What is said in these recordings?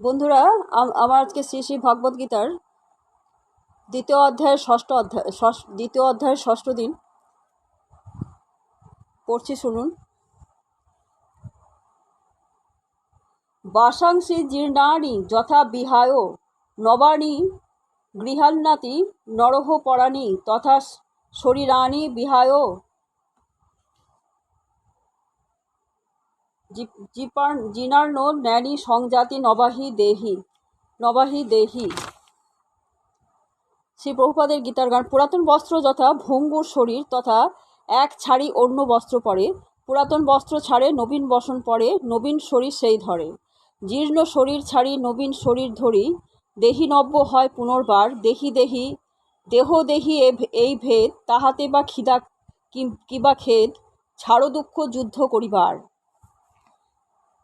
বন্ধুরা আমার আজকে শ্রী শ্রী ভগবদ গীতার দ্বিতীয় অধ্যায়ের ষষ্ঠ অধ্যায় দ্বিতীয় অধ্যায়ের ষষ্ঠ দিন পড়ছি, শুনুন। বাসাংসি জীর্ণানি যথা বিহায় নবানি গৃহান্নাতি নরহ পরাণি তথা শরীরানি বিহায় জি- জিপার- জীর্ণার্ণ ন্যানি, সংজাতি, নবাহি, দেহি নবাহি, দেহি। শ্রী প্রভুপাদের গীতার গান, পুরাতন বস্ত্র যথা ভঙ্গুর শরীর তথা এক ছাড়ি অন্য বস্ত্র পরে, পুরাতন বস্ত্র ছাড়ে নবীন বসন পরে, নবীন শরীর সেই ধরে। জীর্ণ শরীর ছাড়ি নবীন শরীর ধরি, দেহি নব্য হয় পুনর্বার, দেহি দেহি, দেহ দেহি এই ভেদ, তাহাতে বা খিদা কিবা খেদ, ছাড়ো দুঃখ যুদ্ধ করিবার।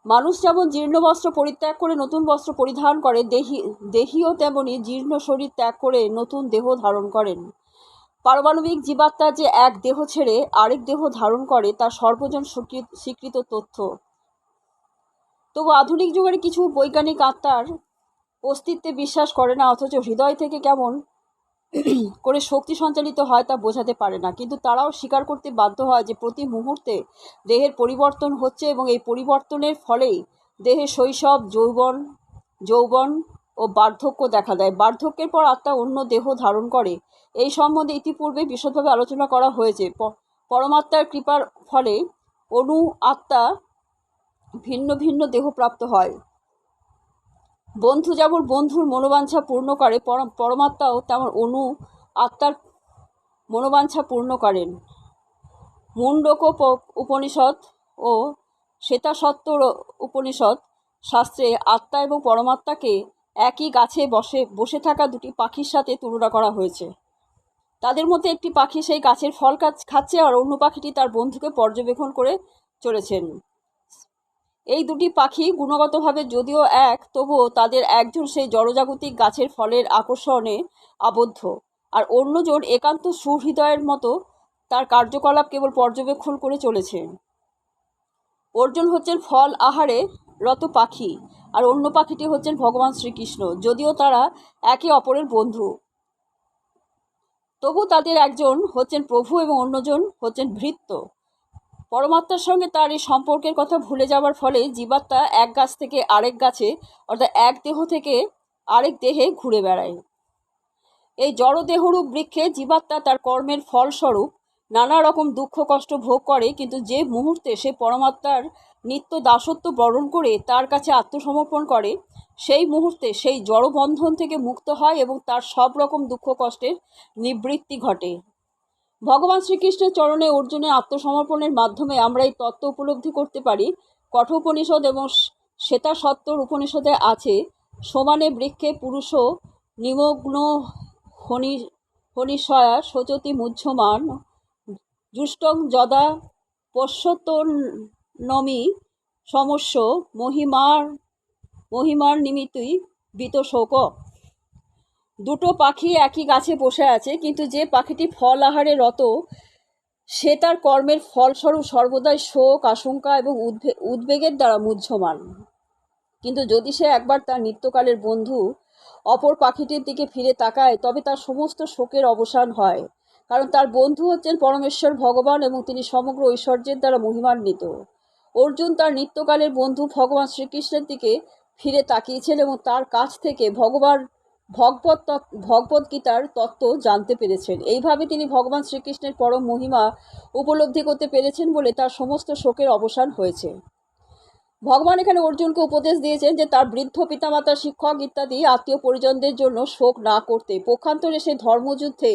মানুষ যেমন জীর্ণ বস্ত্র পরিত্যাগ করে নতুন বস্ত্র পরিধান করে, দেহি, দেহিও তেমনি জীর্ণ শরীর ত্যাগ করে নতুন দেহ ধারণ করেন। পারমাণবিক জীবাত্মা যে এক দেহ ছেড়ে আরেক দেহ ধারণ করে, তা সর্বজন স্বীকৃত- তথ্য। তবু আধুনিক যুগের কিছু বৈজ্ঞানিক আত্মার অস্তিত্বে বিশ্বাস করে না, অথচ হৃদয় থেকে কেমন করে শক্তি সঞ্চালিত হয় তা বোঝাতে পারে না। কিন্তু তারাও স্বীকার করতে বাধ্য হয় যে প্রতি মুহূর্তে দেহের পরিবর্তন হচ্ছে এবং এই পরিবর্তনের ফলেই দেহে শৈশব, যৌবন যৌবন ও বার্ধক্য দেখা দেয়। বার্ধক্যের পর আত্মা অন্য দেহ ধারণ করে। এই সম্বন্ধে ইতিপূর্বে বিশদভাবে আলোচনা করা হয়েছে। পরমাত্মার কৃপার ফলে অনু আত্মা ভিন্ন ভিন্ন দেহ প্রাপ্ত হয়। বন্ধু যেমন বন্ধুর মনোবাঞ্ছা পূর্ণ করে, পরম- পরমাত্মাও তেমন অনু আত্মার মনোবাঞ্ছা পূর্ণ করেন। মুন্ডক উপনিষদ ও শ্বেতাসত্তর উপনিষদ শাস্ত্রে আত্মা এবং পরমাত্মাকে একই গাছে বসে বসে থাকা দুটি পাখির সাথে তুলনা করা হয়েছে। তাদের মধ্যে একটি পাখি সেই গাছের ফল খাচ্ছে আর অন্য পাখিটি তার বন্ধুকে পর্যবেক্ষণ করে চলেছেন। এই দুটি পাখি গুণগতভাবে যদিও এক, তবুও তাদের একজন সেই জড়জাগতিক গাছের ফলের আকর্ষণে আবদ্ধ, আর অন্যজন একান্ত সুহৃদয়ের মতো তার কার্যকলাপ কেবল পর্যবেক্ষণ করে চলেছে। অর্জুন হচ্ছেন ফল আহারে রত পাখি, আর অন্য পাখিটি হচ্ছেন ভগবান শ্রীকৃষ্ণ, যদিও তারা একে অপরের বন্ধু। তবু তাদের একজন হচ্ছেন প্রভু এবং অন্যজন হচ্ছেন ভৃত্য। পরমাত্মার সঙ্গে তার এই সম্পর্কের কথা ভুলে যাওয়ার ফলে জীবাত্মা এক গাছ থেকে আরেক গাছে, অর্থাৎ এক দেহ থেকে আরেক দেহে ঘুরে বেড়ায়। এই জড়দেহরূপ বৃক্ষে জীবাত্মা তার কর্মের ফলস্বরূপ নানা রকম দুঃখ কষ্ট ভোগ করে, কিন্তু যে মুহূর্তে সে পরমাত্মার নিত্য দাসত্ব বরণ করে তার কাছে আত্মসমর্পণ করে, সেই মুহূর্তে সেই জড়বন্ধন থেকে মুক্ত হয় এবং তার সব রকম দুঃখ কষ্টের নিবৃত্তি ঘটে। ভগবান শ্রীকৃষ্ণের চরণে অর্জুনের আত্মসমর্পণের মাধ্যমে আমরা এই তত্ত্ব উপলব্ধি করতে পারি। কঠোপনিষদ এবং শ্বেতা সত্তর উপনিষদে আছে, সমানে বৃক্ষে পুরুষ নিমগ্ন হনি, হনিশয়া সচতি মুহ্যমান জুষ্টং যদা পশ্যতনমি সমস্য মহিমার মহিমার নিমিত্তই বিতশোক। দুটো পাখি একই গাছে বসে আছে, কিন্তু যে পাখিটি ফল আহারে রত, সে তার কর্মের ফলস্বরূপ সর্বদাই শোক, আশঙ্কা এবং উদ্বে, উদ্বেগের দ্বারা মুহ্যমান। কিন্তু যদি সে একবার তার নিত্যকালের বন্ধু অপর পাখিটির দিকে ফিরে তাকায়, তবে তার সমস্ত শোকের অবসান হয়, কারণ তার বন্ধু হচ্ছেন পরমেশ্বর ভগবান এবং তিনি সমগ্র ঐশ্বর্যের দ্বারা মহিমান্বিত। অর্জুন তার নিত্যকালের বন্ধু ভগবান শ্রীকৃষ্ণের দিকে ফিরে তাকিয়েছেন এবং তার কাছ থেকে ভগবান ভগবত ভগবদ গীতার তত্ত্ব জানতে পেরেছেন। এইভাবে তিনি ভগবান শ্রীকৃষ্ণের পরম মহিমা উপলব্ধি করতে পেরেছেন বলে তার সমস্ত শোকের অবসান হয়েছে। ভগবান এখানে অর্জুনকে উপদেশ দিয়েছেন যে তার বৃদ্ধ পিতামাতা, শিক্ষক ইত্যাদি, আত্মীয় পরিজনদের জন্য শোক না করতে। পক্ষান্তরে সে ধর্মযুদ্ধে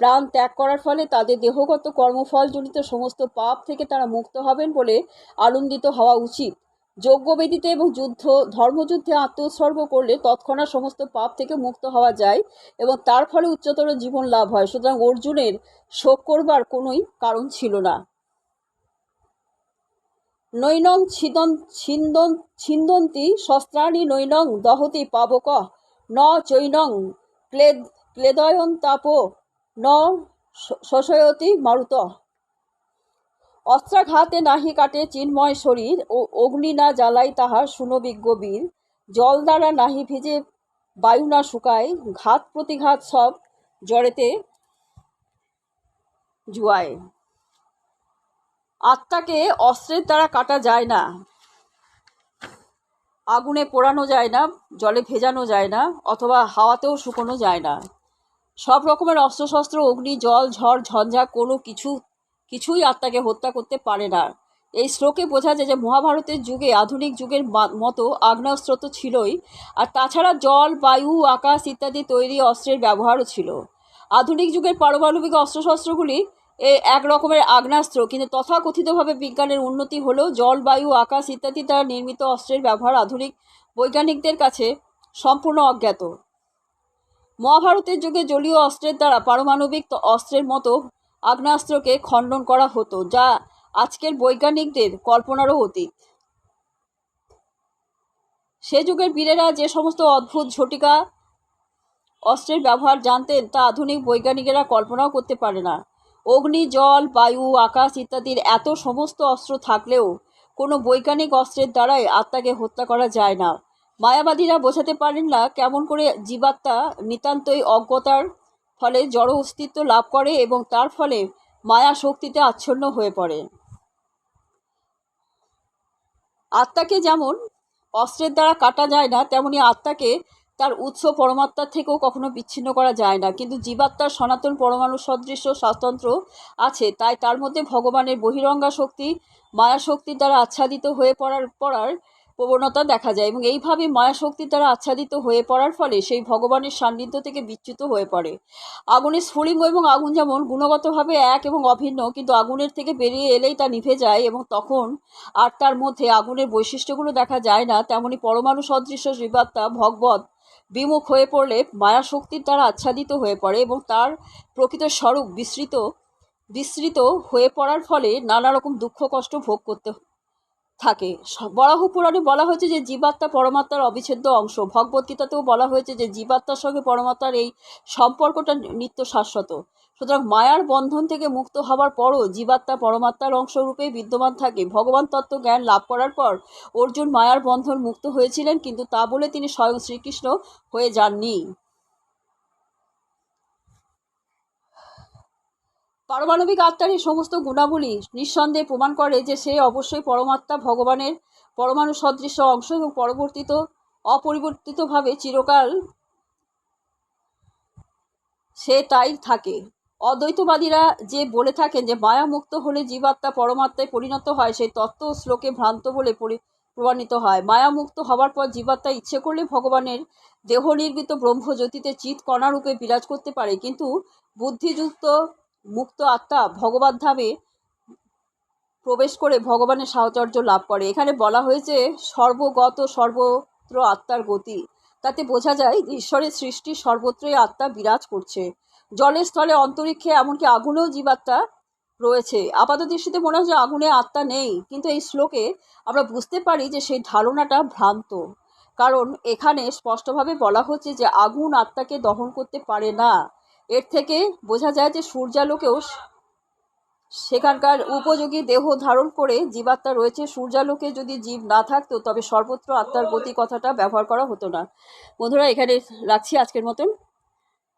প্রাণ ত্যাগ করার ফলে তাদের দেহগত কর্মফল জনিত সমস্ত পাপ থেকে তারা মুক্ত হবেন বলে আনন্দিত হওয়া উচিত। যজ্ঞবেদিতে এবং যুদ্ধ, ধর্মযুদ্ধে আত্মোৎসর্গ করলে তৎক্ষণাৎ সমস্ত পাপ থেকে মুক্ত হওয়া যায় এবং তার ফলে উচ্চতর জীবন লাভ হয়। সুতরাং অর্জুনের শোক করবার কোনোই কারণ ছিল না। নৈনং ছিদন, ছিন্দন, ছিন্দন্তি শস্ত্রাণি নৈনং দহতি পাবক ন চৈনং ক্লেদ ক্লেদয়ন তাপ ন শ- শোষয়তি মারুত। অস্ত্রাঘাতে নাহি কাটে চিন্ময় শরীর ও অগ্নি না জ্বালাই তাহার সুনবিজ্ঞ বীর জল দ্বারা নাহি ভিজে বায়ু না শুকায়, ঘাত প্রতিঘাত সব জড়েতে জুয়ায়। আত্মাকে অস্ত্রের দ্বারা কাটা যায় না, আগুনে পোড়ানো যায় না, জলে ভেজানো যায় না, অথবা হাওয়াতেও শুকোনো যায় না। সব রকমের অস্ত্রশস্ত্র, অগ্নি, জল, ঝড়, ঝঞ্ঝা, কোনো কিছু কিছুই আত্মাকে হত্যা করতে পারে না। এই শ্লোকে বোঝা যায় যে মহাভারতের যুগে, আধুনিক যুগের মতো আগ্নেয়াস্ত্র তো ছিলই, আর তাছাড়া জল, বায়ু, আকাশ ইত্যাদি তৈরি অস্ত্রের ব্যবহারও ছিল। আধুনিক যুগের পারমাণবিক অস্ত্রশস্ত্রগুলি এক রকমের আগ্নেয়াস্ত্র, কিন্তু তথাকথিতভাবে বিজ্ঞানের উন্নতি হলেও জল, বায়ু, আকাশ ইত্যাদি দ্বারা নির্মিত অস্ত্রের ব্যবহার আধুনিক বৈজ্ঞানিকদের কাছে সম্পূর্ণ অজ্ঞাত। মহাভারতের যুগে জলীয় অস্ত্রের দ্বারা পারমাণবিক অস্ত্রের মতো আগ্নেয়াস্ত্রকে খণ্ডন করা হতো, যা আজকের বৈজ্ঞানিকদের কল্পনারও অতীত। সে যুগের বীরেরা যে সমস্ত অদ্ভুত ঝটিকা অস্ত্রের ব্যবহার জানতেন, তা আধুনিক বৈজ্ঞানিকেরা কল্পনাও করতে পারে না। অগ্নি, জল, বায়ু, আকাশ ইত্যাদির এত সমস্ত অস্ত্র থাকলেও কোনো বৈজ্ঞানিক অস্ত্রের দ্বারাই আত্মাকে হত্যা করা যায় না। মায়াবাদীরা বোঝাতে পারেন না কেমন করে জীবাত্মা নিতান্তই অজ্ঞতার ফলে জড় অস্তিত্ব লাভ করে এবং তার ফলে মায়া শক্তিতে আচ্ছন্ন হয়ে পড়ে। আত্মাকে যেমন অস্ত্রের দ্বারা কাটা যায় না, তেমনি আত্মাকে তার উৎস পরমাত্মার থেকেও কখনো বিচ্ছিন্ন করা যায় না। কিন্তু জীবাত্মার সনাতন পরমাণু সদৃশ্য স্বাতন্ত্র আছে, তাই তার মধ্যে ভগবানের বহিরঙ্গা শক্তি, মায়া শক্তির দ্বারা আচ্ছাদিত হয়ে পড়ার পড়ার প্রবণতা দেখা যায় এবং এইভাবে মায়া শক্তির দ্বারা আচ্ছাদিত হয়ে পড়ার ফলে সেই ভগবানের সান্নিধ্য থেকে বিচ্যুত হয়ে পড়ে। আগুনের স্ফুলিঙ্গ এবং আগুন যেমন গুণগতভাবে এক এবং অভিন্ন, কিন্তু আগুনের থেকে বেরিয়ে এলেই তা নিভে যায় এবং তখন আর তার মধ্যে আগুনের বৈশিষ্ট্যগুলো দেখা যায় না। তেমনি পরমাণু সদৃশ্য জীবাত্মা ভগবত বিমুখ হয়ে পড়লে মায়া শক্তির দ্বারা আচ্ছাদিত হয়ে পড়ে এবং তার প্রকৃত স্বরূপ বিস্তৃত বিস্তৃত হয়ে পড়ার ফলে নানা রকম দুঃখ কষ্ট ভোগ করতে থাকে। বরাহ পুরাণে বলা হয়েছে যে জীবাত্মা পরমাত্মার অবিচ্ছেদ্য অংশ। ভগবদ্গীতাতেও বলা হয়েছে যে জীবাত্মার সঙ্গে পরমাত্মার এই সম্পর্কটা নিত্য শাশ্বত। সুতরাং মায়ার বন্ধন থেকে মুক্ত হওয়ার পরও জীবাত্মা পরমাত্মার অংশ রূপে বিদ্যমান থাকে। ভগবান তত্ত্ব জ্ঞান লাভ করার পর অর্জুন মায়ার বন্ধন মুক্ত হয়েছিলেন, কিন্তু তা বলে তিনি স্বয়ং শ্রীকৃষ্ণ হয়ে যাননি। পারমাণবিক আত্মার এই সমস্ত গুণাবলী নিঃসন্দেহে প্রমাণ করে যে সে অবশ্যই পরমাত্মা ভগবানের পরমাণু সদৃশ্য অংশ এবং পরবর্তিত অপরিবর্তিতভাবে চিরকাল সে তাই থাকে। অদ্বৈতবাদীরা যে বলে থাকেন যে মায়া মুক্ত হলে জীবাত্মা পরমাত্মায় পরিণত হয়, সেই তত্ত্ব শ্লোকে ভ্রান্ত বলে প্রমাণিত হয়। মায়া মুক্ত হবার পর জীবাত্মা ইচ্ছে করলে ভগবানের দেহ নির্মিত ব্রহ্মজ্যোতিতে চিৎ কণারূপে বিরাজ করতে পারে। কিন্তু বুদ্ধিযুক্ত মুক্ত আত্মা ভগবত ধামে প্রবেশ করে ভগবানের সাহচর্য লাভ করে। এখানে বলা হয়েছে সর্বগত সর্বত্র আত্মার গতি। তাতে বোঝা যায় ঈশ্বরের সৃষ্টি সর্বত্রই আত্মা বিরাজ করছে। জলের স্থলে অন্তরিক্ষে এমনকি আগুনেও জীবাত্মা রয়েছে। আপাত দৃষ্টিতে মনে হয় যে আগুনে আত্মা নেই, কিন্তু এই শ্লোকে আমরা বুঝতে পারি যে সেই ধারণাটা ভ্রান্ত। কারণ এখানে স্পষ্টভাবে বলা হচ্ছে যে আগুন আত্মাকে দহন করতে পারে না। এর থেকে বোঝা যায় যে সূর্যালোকেও সেখানকার উপযোগী দেহ ধারণ করে জীবাত্মা রয়েছে। সূর্যালোকে যদি জীব না থাকতো, তবে সর্বত্র আত্মার প্রতি কথাটা ব্যবহার করা হতো না। বন্ধুরা, এখানে রাখছি আজকের মতন।